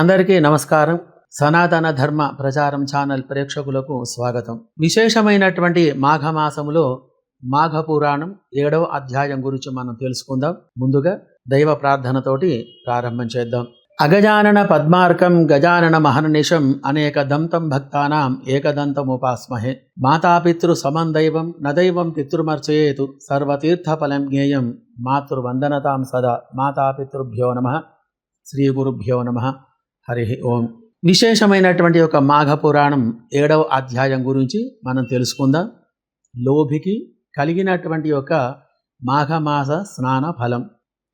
అందరికీ నమస్కారం. సనాతన ధర్మ ప్రచారం ఛానల్ ప్రేక్షకులకు స్వాగతం. విశేషమైనటువంటి మాఘమాసములో మాఘ పురాణం ఏడవ అధ్యాయం గురించి మనం తెలుసుకుందాం. ముందుగా దైవ ప్రార్థనతోటి ప్రారంభం చేద్దాం. అగజానన పద్మార్కం గజానన మహర్నిశం అనేక దంతం భక్తానాం ఏకదంతముపాస్మహే. మాతాపితృ సమం దైవం నదైవం పితృమర్చయేతు సర్వతీర్థఫలం జ్ఞేయం మాతృవందనతాం సదా మాతాపితృభ్యో నమ. శ్రీ గురుభ్యో నమ. హరి ఓం. విశేషమైనటువంటి ఒక మాఘ పురాణం ఏడవ అధ్యాయం గురించి మనం తెలుసుకుందాం. లోభికి కలిగినటువంటి యొక్క మాఘమాస స్నాన ఫలం.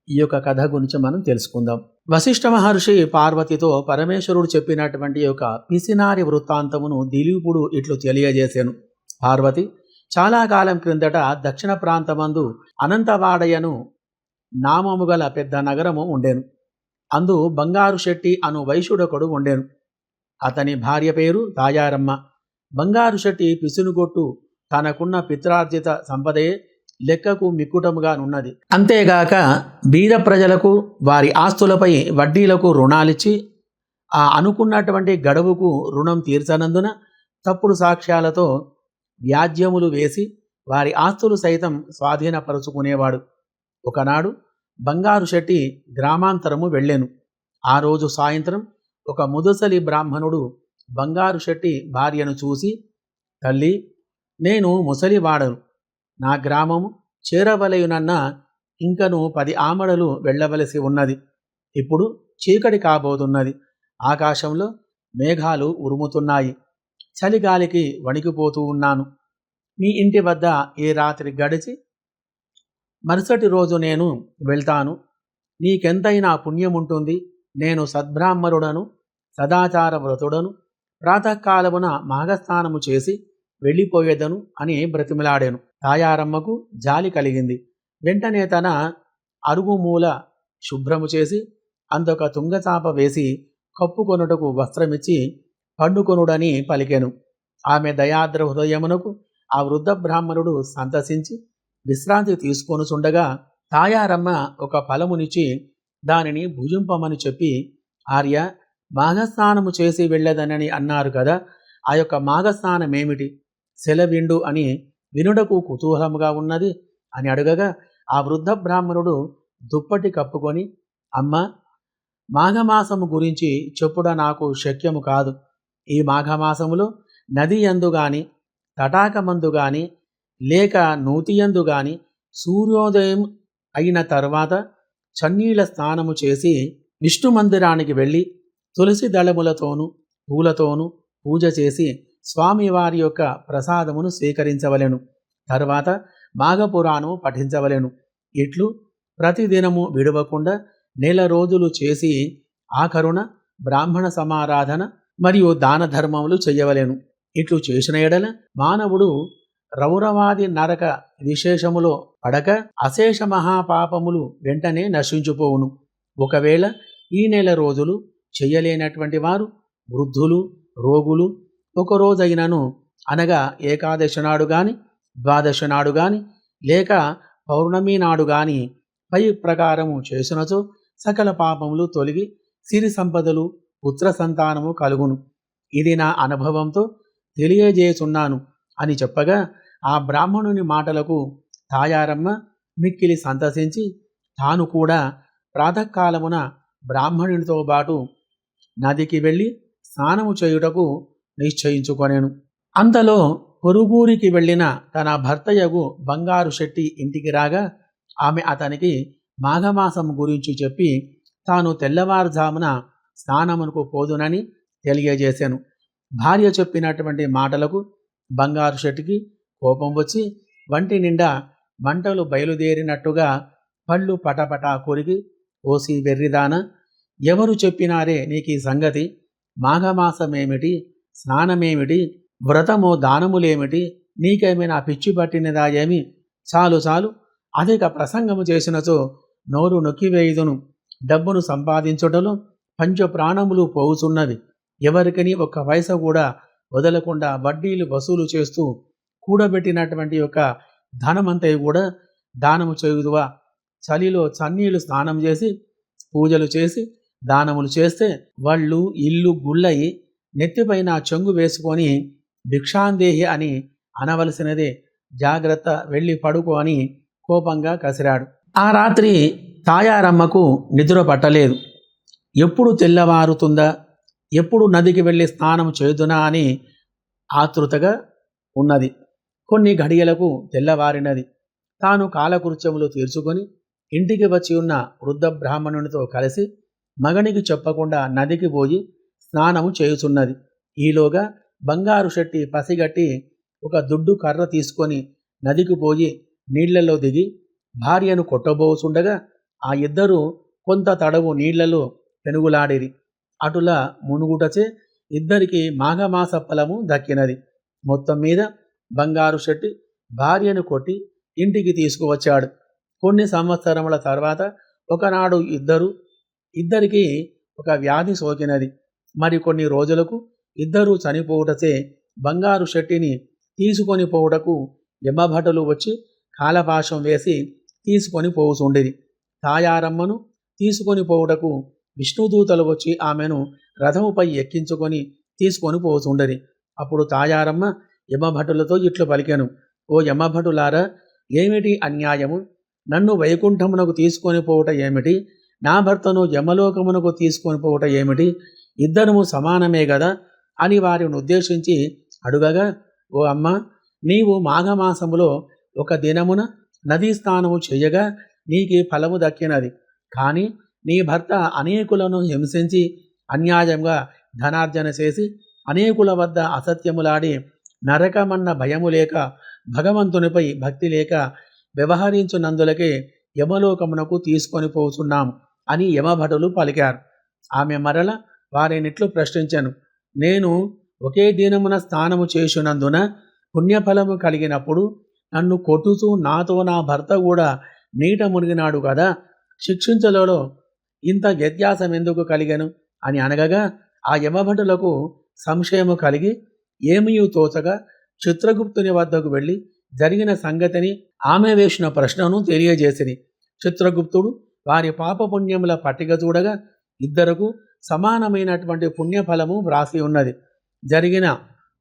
ఈ యొక్క కథ గురించి మనం తెలుసుకుందాం. వశిష్ఠ మహర్షి పార్వతితో పరమేశ్వరుడు చెప్పినటువంటి యొక్క పిసినారి వృత్తాంతమును దిలీపుడు ఇట్లు తెలియజేశాను పార్వతి చాలా కాలం క్రిందట దక్షిణ ప్రాంతమందు అనంతవాడయను నామము గల పెద్ద నగరము ఉండేను. అందు బంగారు శెట్టి అను వైశ్యుడొకడు ఉండెను. అతని భార్య పేరు తాయారమ్మ బంగారు శెట్టి పిసునుగొట్టు తనకున్న పిత్రార్జిత సంపదే లెక్కకు మిక్కుటముగా నున్నది అంతేగాక బీద ప్రజలకు వారి ఆస్తులపై వడ్డీలకు రుణాలిచ్చి ఆ అనుకున్నటువంటి గడువుకు రుణం తీర్చనందున తప్పుడు సాక్ష్యాలతో వ్యాజ్యములు వేసి వారి ఆస్తులు సైతం స్వాధీనపరుచుకునేవాడు. ఒకనాడు బంగారు శెట్టి గ్రామాంతరము వెళ్ళాను. ఆ రోజు సాయంత్రం ఒక ముదుసలి బ్రాహ్మణుడు బంగారు శెట్టి భార్యను చూసి తల్లి నేను ముసలివాడను నా గ్రామము చేరవలయునన్న ఇంకను పది ఆమడలు వెళ్ళవలసి ఉన్నది. ఇప్పుడు చీకటి కాబోతున్నది. ఆకాశంలో మేఘాలు ఉరుముతున్నాయి. చలిగాలికి వణికిపోతూ ఉన్నాను. మీ ఇంటి వద్ద ఏ రాత్రి గడిచి మరుసటి రోజు నేను వెళ్తాను. నీకెంతైనా పుణ్యం ఉంటుంది నేను సద్బ్రాహ్మణుడను సదాచార వ్రతుడను ప్రాతకాలమున మాఘస్నానము చేసి వెళ్ళిపోయేదను అని బ్రతిమిలాడాను. తాయారమ్మకు జాలి కలిగింది. వెంటనే తన అరుగుమూల శుభ్రము చేసి అందొక తుంగచాప వేసి కప్పుకొనుటకు వస్త్రమిచ్చి పండుకొనుడని పలికెను. ఆమె దయాద్ర హృదయమునకు ఆ వృద్ధ బ్రాహ్మణుడు సంతసించి విశ్రాంతి తీసుకొనుచుండగా తాయారమ్మ ఒక ఫలమునిచి దానిని భుజింపమని చెప్పి ఆర్య మాఘస్నానము చేసి వెళ్ళదనని అన్నారు కదా ఆ యొక్క మాఘస్నానమేమిటి? సెలవిండు అని వినుడకు కుతూహలముగా ఉన్నది? అని అడగగా ఆ వృద్ధ బ్రాహ్మణుడు దుప్పటి కప్పుకొని అమ్మ మాఘమాసము గురించి చెప్పుడ నాకు శక్యము కాదు. ఈ మాఘమాసములో నది యందు గాని తటాకమందు గాని లేక నూతియందు గాని సూర్యోదయం అయిన తర్వాత చన్నీళ్ళ స్నానము చేసి విష్ణు మందిరానికి వెళ్ళి తులసి దళములతోనూ పూలతోనూ పూజ చేసి స్వామివారి యొక్క ప్రసాదమును స్వీకరించవలెను. తర్వాత మాఘపురాణము పఠించవలెను. ఇట్లు ప్రతిదినము విడవకుండా నెల రోజులు చేసి ఆఖరున బ్రాహ్మణ సమారాధన మరియు దాన ధర్మములు చెయ్యవలెను ఇట్లు చేసిన ఎడల మానవుడు రౌరవాది నరక విశేషములో పడక అశేష మహాపాపములు వెంటనే నశించుపోవును. ఒకవేళ ఈ నెల రోజులు చెయ్యలేనటువంటి వారు వృద్ధులు రోగులు ఒకరోజైనను అనగా ఏకాదశి నాడు గాని ద్వాదశి నాడు గాని లేక పౌర్ణమి నాడు గాని పై ప్రకారము చేసినచో సకల పాపములు తొలగి సిరి సంపదలు పుత్ర సంతానము కలుగును. ఇది నా అనుభవంతో తెలియజేస్తున్నాను అని చెప్పగా ఆ బ్రాహ్మణుని మాటలకు తాయారమ్మ మిక్కిలి సంతసించి తాను కూడా ప్రాతకాలమున బ్రాహ్మణునితో పాటు నదికి వెళ్ళి స్నానము చేయుటకు నిశ్చయించుకొనేను. అంతలో పొరుగురికి వెళ్ళిన తన భర్తయ్యకు బంగారు శెట్టి ఇంటికి రాగా ఆమె అతనికి మాఘమాసం గురించి చెప్పి తాను తెల్లవారుజామున స్నానమునకు పోదునని తెలియజేశాను భార్య చెప్పినటువంటి మాటలకు బంగారు శెట్టికి కోపం వచ్చి వంటి నిండా మంటలు బయలుదేరినట్టుగా పళ్ళు పటపటా కొరిగి ఓసి వెర్రిదాన ఎవరు చెప్పినారే నీకు ఈ సంగతి? మాఘమాసమేమిటి? స్నానమేమిటి? వ్రతము దానములేమిటి? నీకేమైనా పిచ్చి పట్టినదా ఏమి? చాలు చాలు అధిక ప్రసంగము చేసినచో నోరు నొక్కివేయుదును డబ్బును సంపాదించుటలో పంచ ప్రాణములు పోవుచున్నవి. ఎవరికని ఒక్క వయసు కూడా వదలకుండా వడ్డీలు వసూలు చేస్తూ కూడబెట్టినటువంటి యొక్క ధనమంతయు కూడా దానము చేయుదువా? చలిలో చన్నీళ్ళు స్నానం చేసి పూజలు చేసి దానములు చేస్తే వాళ్ళు ఇల్లు గుళ్ళయి నెత్తిపైన చెంగు వేసుకొని భిక్షాందేహి అని అనవలసినదే. జాగ్రత్త వెళ్ళి పడుకో అని కోపంగా కసిరాడు. ఆ రాత్రి తాయారమ్మకు నిద్ర పట్టలేదు. ఎప్పుడు తెల్లవారుతుందా? ఎప్పుడు నదికి వెళ్ళి స్నానం చేదునా అని ఆతృతగా ఉన్నది. కొన్ని ఘడియలకు తెల్లవారినది. తాను కాలకృత్యములు తీర్చుకొని ఇంటికి వచ్చి ఉన్న వృద్ధ బ్రాహ్మణునితో కలిసి మగనికి చెప్పకుండా నదికి పోయి స్నానము చేయుచున్నది. ఈలోగా బంగారు శెట్టి పసిగట్టి ఒక దుడ్డు కర్ర తీసుకొని నదికి పోయి నీళ్ళలో దిగి భార్యను కొట్టబోచుండగా ఆ ఇద్దరు కొంత తడవు నీళ్ళలో పెనుగులాడిరి. అటుల మునుగుటచే ఇద్దరికి మాఘమాస ఫలము దక్కినది. మొత్తం మీద బంగారు శెట్టి భార్యను కొట్టి ఇంటికి తీసుకువచ్చాడు. కొన్ని సంవత్సరముల తర్వాత ఒకనాడు ఇద్దరు ఇద్దరికి ఒక వ్యాధి సోకినది. మరికొన్ని రోజులకు ఇద్దరు చనిపోవుటచే బంగారు శెట్టిని తీసుకొని పోవుటకు యమభటులు వచ్చి కాలపాశం వేసి తీసుకొని పోవుచుండిరి. తాయారమ్మను తీసుకొని పోవుటకు విష్ణుదూతలు వచ్చి ఆమెను రథముపై ఎక్కించుకొని తీసుకొని పోవుచుండరి. అప్పుడు తాయారమ్మ యమభటులతో ఇట్లు పలికాను. ఓ యమభటులారా ఏమిటి అన్యాయము? నన్ను వైకుంఠమునకు తీసుకొని పోవుట ఏమిటి? నా భర్తను యమలోకమునకు తీసుకొని పోవుట ఏమిటి? ఇద్దరము సమానమే కదా అని వారిని ఉద్దేశించి అడుగగా ఓ అమ్మ నీవు మాఘమాసములో ఒక దినమున నదీ స్నానము చేయగా నీకు ఫలము దక్కినది. కానీ నీ భర్త అనేకులను హింసించి అన్యాయంగా ధనార్జన చేసి అనేకుల వద్ద అసత్యములాడి నరకమన్న భయము లేక భగవంతునిపై భక్తి లేక వ్యవహరించునందులకే యమలోకమునకు తీసుకొని పోతున్నాం అని యమభటులు పలికారు. ఆమె మరల వారినిట్లు ప్రశ్నించాను. నేను ఒకే దినమున స్నానము చేసినందున పుణ్యఫలము కలిగినప్పుడు నన్ను కొట్టుతూ నాతో నా భర్త కూడా నీట మునిగినాడు కదా శిక్షించలలో ఇంత వ్యత్యాసం ఎందుకు కలిగను? అని అనగగా ఆ యమభటులకు సంశయము కలిగి ఏమీ తోచగా చిత్రగుప్తుని వద్దకు వెళ్ళి జరిగిన సంగతిని ఆమె వేసిన ప్రశ్నను తెలియజేసిరి. చిత్రగుప్తుడు వారి పాపపుణ్యముల పట్టిక చూడగా ఇద్దరకు సమానమైనటువంటి పుణ్యఫలము వ్రాసి ఉన్నది. జరిగిన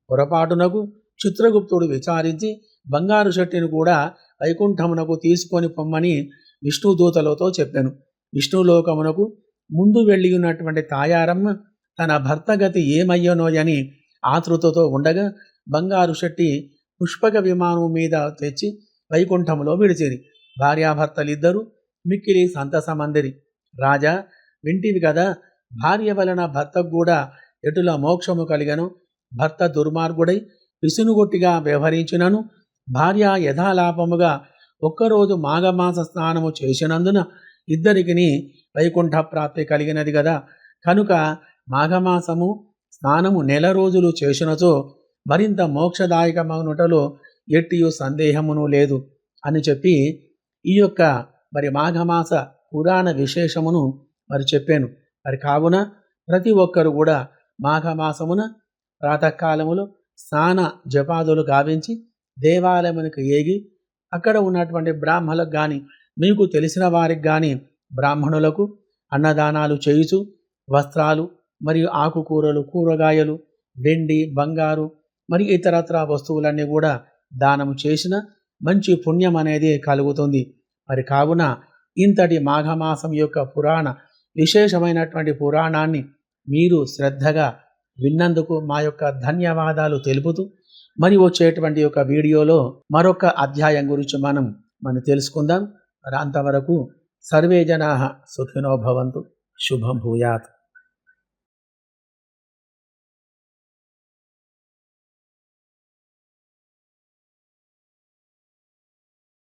పొరపాటునకు చిత్రగుప్తుడు విచారించి బంగారు శెట్టిని కూడా వైకుంఠమునకు తీసుకొని పొమ్మని విష్ణుదూతలతో చెప్పాను. విష్ణులోకమునకు ముందు వెళ్ళి ఉన్నటువంటి తాయారమ్మ తన భర్త గతి ఏమయ్యనోయని ఆతృతతో ఉండగా బంగారు శెట్టి పుష్పక విమానం మీద తెచ్చి వైకుంఠములో విడిచిరి. భార్యాభర్తలిద్దరూ మిక్కిలి సంతసమందిరి. రాజా వింటివి కదా భార్య వలన భర్తకు కూడా ఎటుల మోక్షము కలిగను? భర్త దుర్మార్గుడై విసునుగొట్టిగా వ్యవహరించినను? భార్య యథాలాపముగా ఒక్కరోజు మాఘమాస స్నానము చేసినందున ఇద్దరికిని వైకుంఠ ప్రాప్తి కలిగినది కదా. కనుక మాఘమాసము స్నానము నెల రోజులు చేసినచో మరింత మోక్షదాయకమగునుటలో ఎట్టియు సందేహమును లేదు అని చెప్పి ఈ యొక్క మరి మాఘమాస పురాణ విశేషమును మరి చెప్పాను. మరి కావున ప్రతి ఒక్కరు కూడా మాఘమాసమున ప్రాతకాలములో స్నాన జపాదులు గావించి దేవాలయమునికి ఏగి అక్కడ ఉన్నటువంటి బ్రాహ్మణులకు కానీ మీకు తెలిసిన వారికి కానీ బ్రాహ్మణులకు అన్నదానాలు చేయుచు వస్త్రాలు మరియు ఆకుకూరలు కూరగాయలు వెండి బంగారు మరియు ఇతరత్ర వస్తువులన్నీ కూడా దానము చేసిన మంచి పుణ్యం అనేది కలుగుతుంది. మరి కావున ఇంతటి మాఘమాసం యొక్క పురాణ విశేషమైనటువంటి పురాణాన్ని మీరు శ్రద్ధగా విన్నందుకు మా యొక్క ధన్యవాదాలు తెలుపుతూ మరి వచ్చేటువంటి యొక్క వీడియోలో మరొక అధ్యాయం గురించి మనం మనం తెలుసుకుందాం. మరి అంతవరకు సర్వే జనా సుఖినో భవంతు. శుభం భూయాత్.